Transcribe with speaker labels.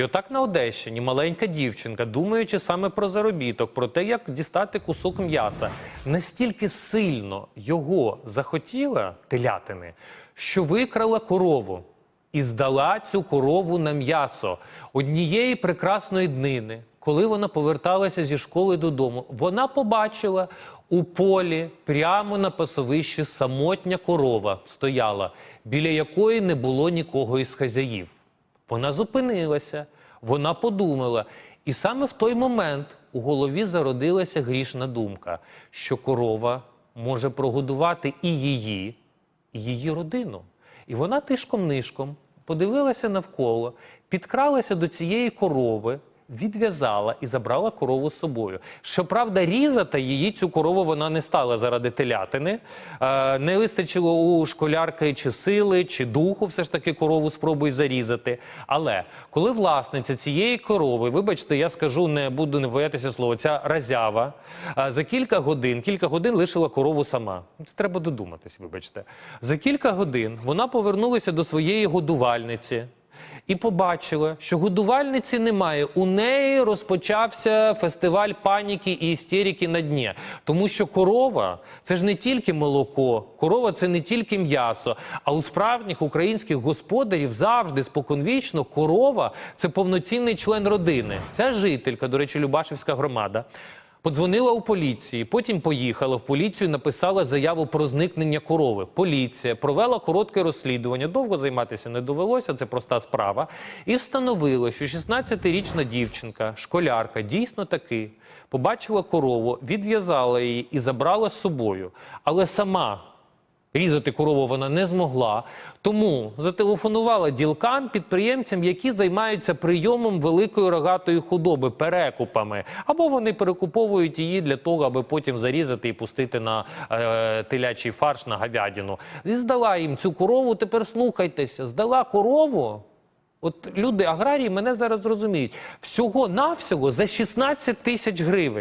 Speaker 1: І отак на Одещині маленька дівчинка, думаючи саме про заробіток, про те, як дістати кусок м'яса, настільки сильно його захотіла телятини, що викрала корову і здала цю корову на м'ясо однієї прекрасної днини. Коли вона поверталася зі школи додому, вона побачила у полі прямо на пасовищі самотня корова стояла, біля якої не було нікого із хазяїв. Вона зупинилася, вона подумала, і саме в той момент у голові зародилася грішна думка, що корова може прогодувати і її, і її родину. І вона тишком-нишком подивилася навколо, підкралася до цієї корови, відв'язала і забрала корову з собою. Щоправда, різати її цю корову вона не стала заради телятини. Е, не вистачило у школярки чи сили, чи духу, все ж таки корову спробуй зарізати. Але коли власниця цієї корови, вибачте, я скажу, не буду не боятися слова, ця разява, е, за кілька годин, кілька годин лишила корову сама. Це треба додуматись, вибачте. За кілька годин вона повернулася до своєї годувальниці і побачила, що годувальниці немає. У неї розпочався фестиваль паніки і істерики на дні. Тому що корова це ж не тільки молоко, корова це не тільки м'ясо. А у справжніх українських господарів завжди споконвічно корова це повноцінний член родини. Ця жителька, до речі, Любашівська громада. Подзвонила у поліції, потім поїхала в поліцію, написала заяву про зникнення корови. Поліція провела коротке розслідування. Довго займатися не довелося, це проста справа. І встановила, що 16-річна дівчинка, школярка, дійсно таки побачила корову, відв'язала її і забрала з собою. Але сама Різати корову вона не змогла, тому зателефонувала ділкам, підприємцям, які займаються прийомом великої рогатої худоби, перекупами, або вони перекуповують її для того, аби потім зарізати і пустити на е, телячий фарш на говядину. І здала їм цю корову. Тепер слухайтеся, здала корову. От люди аграрії мене зараз зрозуміють всього навсього за 16 тисяч гривень.